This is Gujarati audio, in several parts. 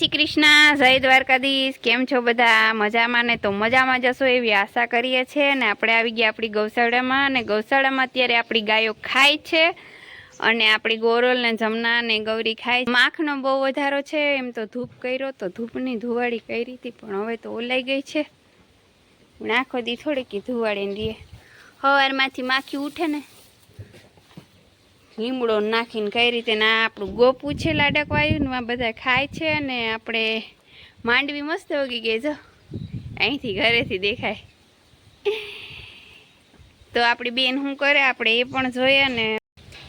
શ્રી કૃષ્ણ, જય દ્વારકાધીશ, કેમ છો બધા? મજામાં ને? તો મજામાં જશો એવી આશા કરીએ છીએ ને આપણે આવી ગયા આપણી ગૌશાળામાં અને ગૌશાળામાં અત્યારે આપણી ગાયો ખાય છે અને આપણી ગોરલ ને જમના ને ગૌરી ખાય માખનો બહુ વધારો છે, એમ તો ધૂપ કર્યો તો ધૂપની ધુવાડી કરી હતી, પણ હવે તો ઓલાઈ ગઈ છે. આખો દી થોડીક ધુવાડીને રહીએ સવારમાંથી માખી ઉઠે ને લીમડો નાખીને કઈ રીતે ના આપણું ગોપું છે લાડકવાયું ને આ બધા ખાય છે અને આપણે માંડવી મસ્ત વગી ગઈ જો. અહીંથી ઘરેથી દેખાય. તો આપણી બેન શું કરે? આપણે એ પણ જોઈએ ને.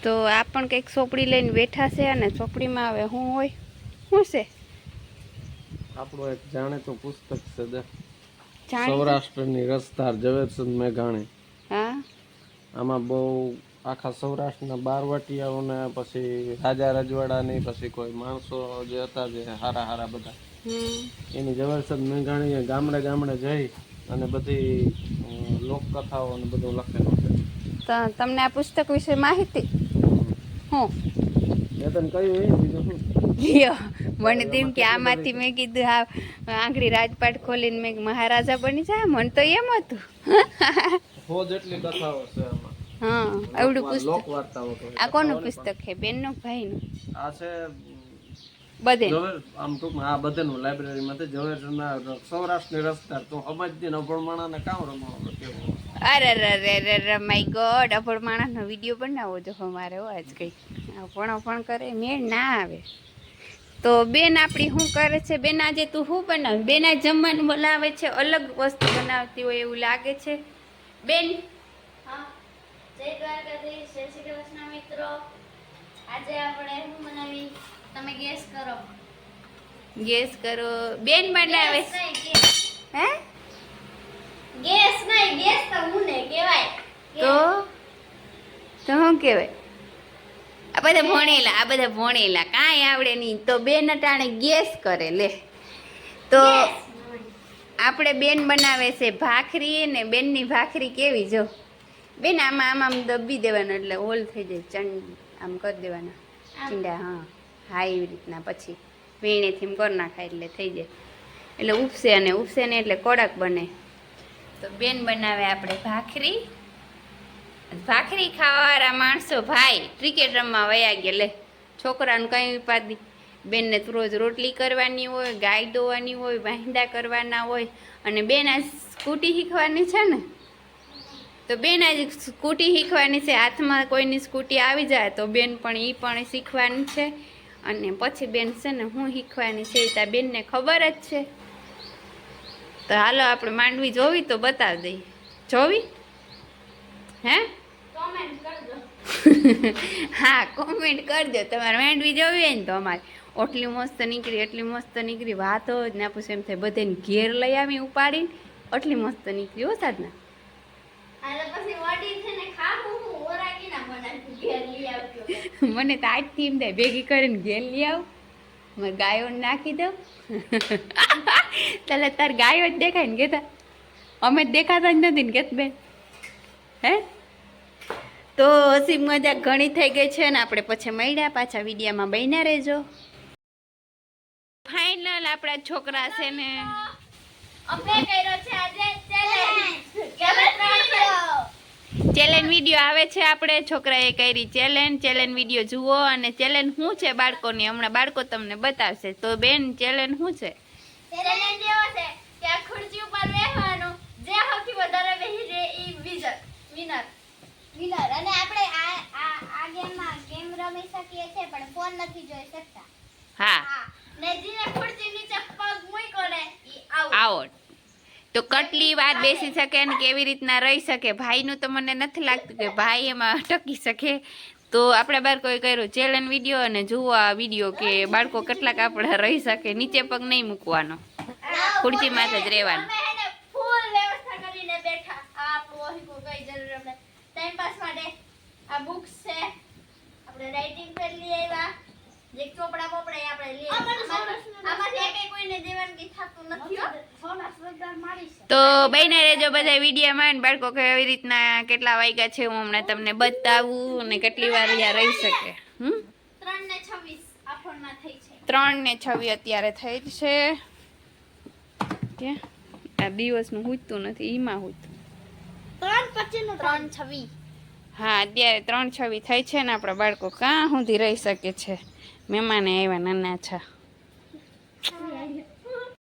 તો આ પણ કંઈક ચોપડી લઈને બેઠા છે અને ચોપડીમાં હવે શું હોય? શું છે? આપણું એક જાણીતું પુસ્તક છે સૌરાષ્ટ્રની રસધાર ઝવેરચંદ મેઘાણી. હા. આમાં બહુ આખા સૌરાષ્ટ્રના બારવાટિયાઓને પછી રાજા રજવાડાની પછી કોઈ માણસો જે હતા જે હારા હારા બધા. એની જવારસદ મેઘાણીએ ગામડે ગામડે જઈ અને બધી લોકકથાઓ અને બધું લખેલું છે. તો તમને આ પુસ્તક વિશે માહિતી? હું? મેં તને કહ્યું એ બીજું શું? મને તેમ કે આમાંથી મેં કીધું હા આંગળી રાજપાટ ખોલીને મેં મહારાજા બની જાય મને તો એમ હતું. હો જેટલી કથાઓ છે. હા આવડું પુસ્તક. આ કોનું પુસ્તક છે? બેનનો ભાઈનું? આ છે બધે. આમ ટૂંકમાં આ બધાનું લાઇબ્રેરીમાંથી સૌરાષ્ટ્રની તું કામ અરે રે રે રે રે માય ગોડ અભણ માણસનો વીડિયો બનાવો જો અમારે આજ કંઈ. અભણ અભણ કરે મેળ ના આવે. તો બેન આપણી શું કરે છે? બેન આજે તું શું બનાવ? બેન આ જમવાનું બનાવે છે અલગ વસ્તુ બનાવતી હોય એવું લાગે છે? બેન? હા. જય દ્વારકાધીશ જય શ્રી કૃષ્ણ મિત્રો. આજે આપણે શું બનાવી? તમે ગેસ કરો. ગેસ કરો. બેન બનાવે હે? ગેસ નહીં ગેસ તો હું ને કહેવાય. તો? તો શું કહેવાય? આ બધા ભણેલા આ બધા ભણેલા. કાંઈ આવડે નહીં. તો બેન અટાણે ગેસ કરે લે. તો આપણે બેન બનાવે છે ભાખરી ને બેનની ભાખરી કેવી જો. બેન આમાં આમ આમ દબી દેવાનું એટલે હોલ થઈ જાય ચંડ. આમ કરી દેવાના. ચીંડા હા. હા એવી રીતના. પછી વેણેથી કરી નાખાય એટલે થઈ જાય. એટલે ઉપસે અને ઉપસે ને એટલે કડક બને. તો બેન બનાવે આપણે ભાખરી. ભાખરી ખાવાવાળા માણસો ભાઈ ક્રિકેટ રમવા વયા ગયા. લે છોકરાને કંઈ ઉપાધિ? બેનને તું રોજ રોટલી કરવાની હોય ગાય દોવાની હોય વાંદા કરવાના હોય. અને બેન આ સ્કૂટી શીખવાની છે ને? તો બેન આજે સ્કૂટી શીખવાની છે હાથમાં કોઈની સ્કૂટી આવી જાય તો બેન પણ એ પણ શીખવાની છે. અને પછી બેન છે ને હું શીખવાની છે ત્યાં બેનને ખબર જ છે. તો હાલો આપણે માંડવી જોવી તો બતાવી દઈએ. જોવી? હે? હા કોમેન્ટ કરજો. તમારે માંડવી જોવી હોય ને તો અમારે. ઓટલી મસ્ત નીકળી એટલી મસ્ત નીકળી. વાતો જ ના પૂછે એમ થાય બધાને ઘેર લઈ આવી ઉપાડીને એટલી મસ્ત નીકળી. હો સાધના. મને તો આજથી એમ થાય ભેગી કરીને ઘેર લઈ આવ. મારે ગાયોને નાખી દઉં. તલે તાર ગાયો જ દેખાય ને કેતા. અમે જ દેખાતા જ નથી ને કેત બેન. હે? તો હસી મજા ઘણી થઈ ગઈ છે ને આપણે પછી મળ્યા પાછા વિડીયામાં. બન્યા રહેજો. ફાઇનલ આપણા છોકરા છે ને. અમે કર્યો છે આજે ચેલેન્જ કેમ ચેલેન્જ વીડિયો આવે છે આપણે? છોકરાએ કરી ચેલેન્જ ચેલેન્જ વીડિયો જુઓ અને ચેલેન્જ શું છે બાળકોની? હમણાં બાળકો તમને બતાવશે. તો બેન ચેલેન્જ શું છે? ચેલેન્જ એવો છે કે આ ખુરશી ઉપર બેસવાનું જે સૌથી વધારે બેસી જાય એ વિજર વિનર વિનર અને આપણે આ આ આ ગેમમાં ગેમ રમી શકીએ છે પણ ફોન નથી જોઈ શકતા. હા. હા. ને જેને ખુરશી નીચે પગ મૂક્યો ને ઈ આઉટ આવો તો કેટલી વાર બેસી શકે અને કેવી રીતના રહી શકે? ભાઈનું તો મને નથી લાગતું કે ભાઈ એમાં ટકી શકે. તો આપણા બાળકોએ કર્યું ચેલેન્જ વીડિયો અને જુઓ આ વીડિયો કે બાળકો કેટલાક આપણે રહી શકે, નીચે પગ નહીં મૂકવાનો. ખુરશીમાં જ રહેવાનું. આ બુક્સ છે. આપણે રાઇટિંગ કરી લઈ આવ્યા. જે ચોપડા બોપડા આપણે લે આવ્યા આમાંથી એકેય કોઈને દેવાનું કે થતું નથી હો. સોના સરદાર મારી છે. તો બહેને રહેજો બધા વિડીયોમાં અને બાળકો કેવી રીતના કેટલા વાગ્યા છે હું હમણાં તમને બતાવું અને કેટલી વાર અહીંયા રહી શકે. હમ? ત્રણ ને છવ્વીસ આ થઈ છે. ત્રણ ને છવ્વી અત્યારે થઈ જ છે. કે? આ દિવસનું હૂજતું નથી ઈમાં હૂજતું ત્રણ પચીસ ત્રણ છવ્વી. હા અત્યારે ત્રણ છવ્વી થઈ છે ને આપણા બાળકો કાં સુધી રહી શકે છે? મહેમાને આવ્યા નાના છે.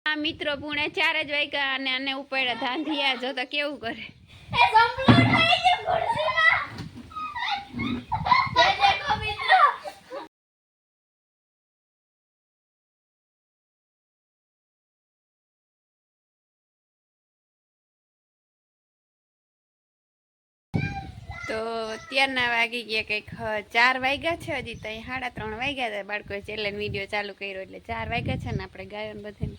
આ મિત્રો પૂણે ચાર જ વાગ્યા અને આને ઉપાડ્યા ધાંધિયા જો તો કેવું કરે? તો અત્યારના વાગી ગયા કંઈક ચાર વાગ્યા છે હજી તો સાડા ત્રણ વાગ્યા હતા બાળકોએ ચેલેન્જ વીડિયો ચાલુ કર્યો એટલે ચાર વાગ્યા છે ને આપણે ગાયોને બધાને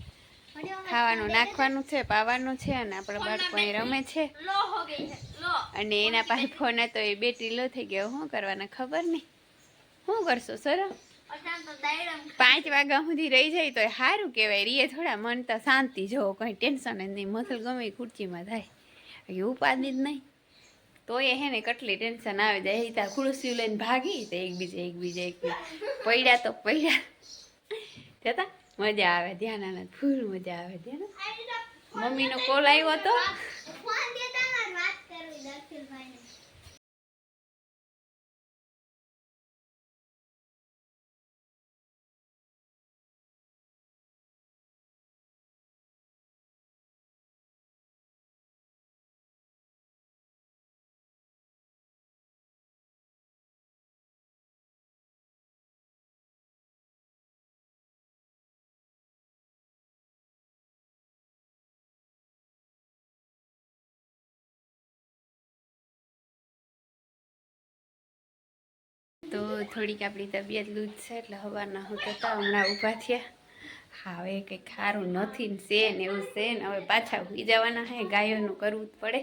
ખાવાનું નાખવાનું છે, પાવાનું છે અને આપણે બાળકો અહીં રમે છે. અને એના પાસે ફોન હતો, એ બેટરી લો થઈ ગયો. શું કરવાના ખબર નહીં. શું કરશો સર પાંચ વાગ્યા સુધી રહી જાય તો સારું કહેવાય. રીએ થોડા મન તો શાંતિ જોવો કંઈ ટેન્શન જ નહીં. મસલ ગમે ખુરચીમાં થાય. ઉપાધિ જ નહીં. તો એ હે ને કેટલી ટેન્શન આવે. જાય એ ત્યાં ખુરશી લઈને ભાગી તો એકબીજા એકબીજા એકબીજે પડ્યા તો પડ્યા જતા? મજા આવે ધ્યાન આનંદ. ફૂલ મજા આવે ધ્યાન. મમ્મીનો કોલ આવ્યો હતો તો થોડીક આપણી તબિયત લૂજ છે એટલે હવાના હું હતા હમણાં ઊભા થયા. હવે કંઈ ખારું નથી ને છે ને એવું છે ને હવે પાછા હોઈ જવાના હે, ગાયોનું કરવું જ પડે.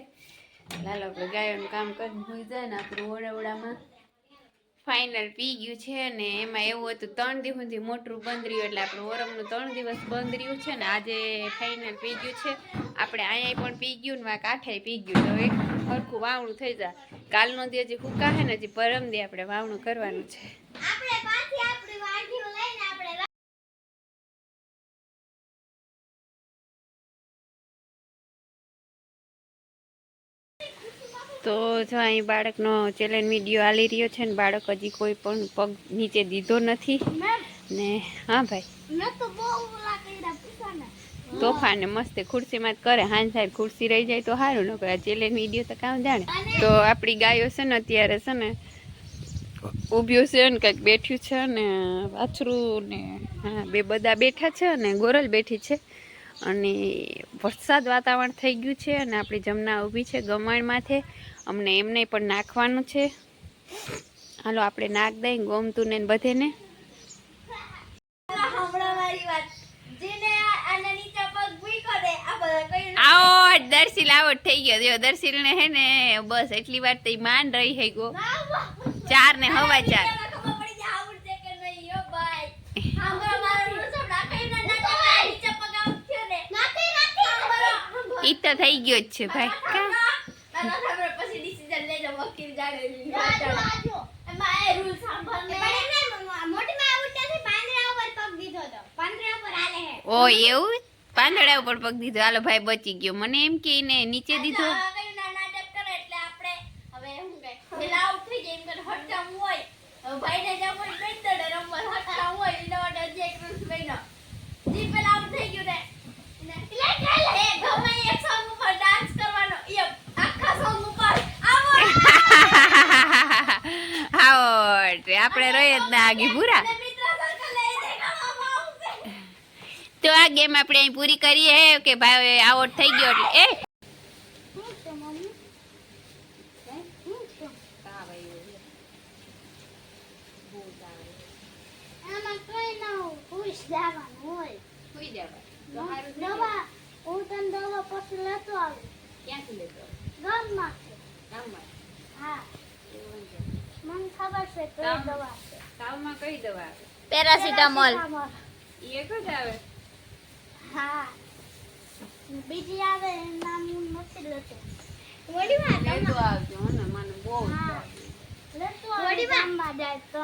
લાલો આપણે ગાયોનું કામ કરીને હોઈ જાય ને આપણું ઓળવડામાં ફાઇનલ પી ગયું છે ને એમાં એવું હતું, ત્રણ દિવસ સુધી મોટરું બંધ રહ્યું એટલે આપણું ઓરમનું ત્રણ દિવસ બંધ રહ્યું છે ને આજે ફાઇનલ પી ગયું છે. આપણે અહીંયા પણ પી ગયું ને કાંઠે પી ગયું તો એક સરખું વાવણું થઈ જાય. કાલનો દી હજી ફૂકા હે ને હજી પરમ દી આપણે વાવણું કરવાનું છે. આપણે પાછી આપણી વાડીઓ લઈને આપણે તો જો અહીં બાળકનો ચેલેન્જ વીડિયો આલી રહ્યો છે ને બાળક હજી કોઈ પણ પગ નીચે દીધો નથી. ને હા ભાઈ મેં તો બહુ ઓલા કર્યા પૂછાને તોફાને મસ્ત ખુરશીમાં જ કરે. હાન સાહેબ ખુરશી રહી જાય તો સારું ન કરે ચેલેન્જ વીડિયો તો કામ જાણે. તો આપણી ગાયો છે ને અત્યારે છે ને, ઊભ્યું છે ને, કંઈક બેઠ્યું છે ને, વાછરું ને, હા, બે બધા બેઠા છે અને ગોરલ બેઠી છે. અને વરસાદ વાતાવરણ થઈ ગયું છે અને આપણી જમના ઊભી છે ગમાણ માથે. અમને એમને પણ નાખવાનું છે. હાલો આપણે નાખ દઈ ગોમતું ને બધે ને હમણાં મારી વાત જેને આ- આના નીચે પગ ભૂઈ દે આ બધા કઈ દર્શીલ આવો થઈ ગયો. જો દર્શીલ ને હે ને બસ એટલી વાર તો માંડ રહી હે ગો ચાર ને હવા ચાર. ઈ તો થઈ ગયો જ છે ભાઈ. કા? ના ખબર પછી ડિસિઝન લેજો વકીલ જાણે એમાં એ રૂલ સાંભળને. મોટી માં આવું નથી પાંદડા ઉપર પગ દીધો તો. પાંદડા ઉપર આલે હે. ઓ એવું પાંદડા ઉપર પગ દીધો. હાલો ભાઈ બચી ગયો. મને એમ કે એને નીચે દીધો. આપણે રહીએ જ ના આગી પૂરા અને મિત્ર સર્કલ લઈ દેખાવામાં આવશે તો આ ગેમ આપણે અહીં પૂરી કરીએ હે કે ભાઈ આઉટ થઈ ગયો એટલે. એ! શું છે મમ્મી આમાં કઈ ના હોય ખુશ જવાનું હોય. દવા? હું તને દવા પછી લેતો આવું. ક્યાંથી લેતો ગામમાંથી. ગામમાં? હા. મને છે કઈ દવા છે. કઈ દવા પેરાસિટામોલ એક જ આવે? હા. બીજી આવે નામ હું નથી લેતો વડીમાં લેતો આવજો હો ને મને બહુ જ હા. માં જાય તો